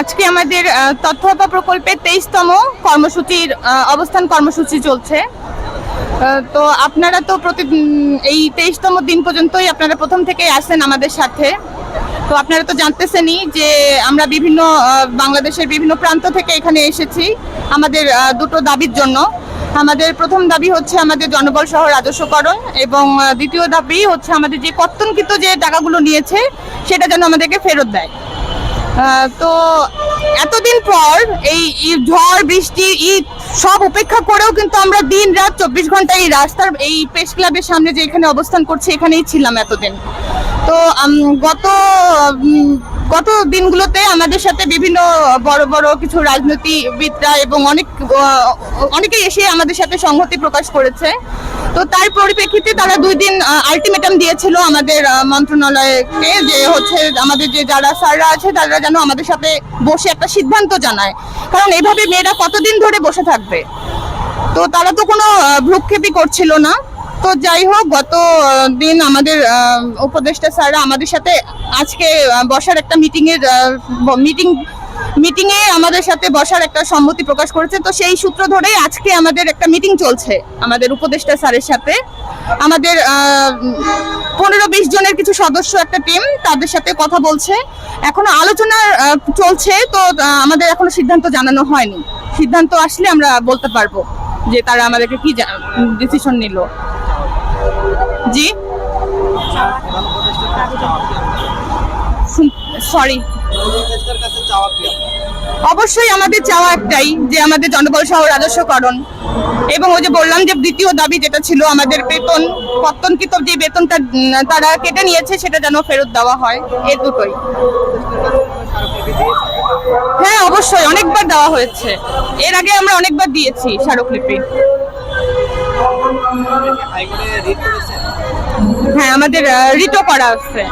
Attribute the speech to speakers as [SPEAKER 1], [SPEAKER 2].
[SPEAKER 1] আজকে আমাদের আহ, তথ্যপা প্রকল্পের তেইশতম কর্মসূচির অবস্থান কর্মসূচি চলছে। তো আপনারা তো প্রতি এই তেইশতম দিন পর্যন্তই আপনারা প্রথম থেকেই আসেন আমাদের সাথে। তো আপনারা তো জানতেছেনই যে আমরা বিভিন্ন বাংলাদেশের বিভিন্ন প্রান্ত থেকে এখানে এসেছি আমাদের দুটো দাবির জন্য। আমাদের প্রথম দাবি হচ্ছে আমাদের জনবল সহ রাজস্বকরণ এবং দ্বিতীয় দাবি হচ্ছে আমাদের যে কর্তনকৃত যে টাকাগুলো নিয়েছে সেটা যেন আমাদেরকে ফেরত দেয়। তো এতদিন পর এই ঝড়, বৃষ্টি, ঈদ সব উপেক্ষা করেও কিন্তু আমরা দিন রাত চব্বিশ ঘণ্টা এই রাস্তার, এই প্রেস ক্লাবের সামনে যে এখানে অবস্থান করছে, এখানেই ছিলাম এতদিন। তো গত গত দিনগুলোতে আমাদের সাথে বিভিন্ন বড় বড় কিছু রাজনীতিবিদরা এবং অনেক আহ, অনেকেই এসে আমাদের সাথে সংহতি প্রকাশ করেছে। তো তার পরিপ্রেক্ষিতে তারা দুই দিন আলটিমেটাম দিয়েছিল আমাদের মন্ত্রণালয়কে যে হচ্ছে আমাদের যে যারা স্যাররা আছে তারা যেন আমাদের সাথে বসে একটা সিদ্ধান্ত জানায়। কারণ এভাবে মেয়েরা কতদিন ধরে বসে থাকবে? তো তারা তো কোনো ভ্রুক্ষেপই করছিল না। তো যাই হোক, গত দিন আমাদের উপদেষ্টা স্যাররা আমাদের সাথে আজকে বসার একটা মিটিং এর মিটিং মিটিং এ আমাদের সাথে বসার একটা সম্মতি প্রকাশ করেছে। তো সেই সূত্র ধরেই আজকে আমাদের একটা মিটিং চলছে আমাদের উপদেষ্টা স্যারের সাথে। আমাদের পনেরো বিশ জনের কিছু সদস্য একটা টিম তাদের সাথে কথা বলছে। এখনও আলোচনা চলছে, তো আমাদের এখনও সিদ্ধান্ত জানানো হয়নি। সিদ্ধান্ত আসলে আমরা বলতে পারব যে তারা আমাদেরকে কি ডিসিশন নিল। জি? সরি? অবশ্যই আমাদের চাওয়া একটাই যে আমাদের জনবল সহ রাজস্বকরণ। এবং ওই যে বললাম যে দ্বিতীয় দাবি যেটা ছিল আমাদের বেতন পত্তনকৃত যে বেতনটা তারা কেটে নিয়েছে, সেটা যেন ফেরত দেওয়া হয় এই দুটোই। হ্যাঁ অবশ্যই, অনেকবার দেওয়া হয়েছে। এর আগে আমরা অনেকবার দিয়েছি স্মারকলিপি। হ্যাঁ আমাদের রিটো করা আছে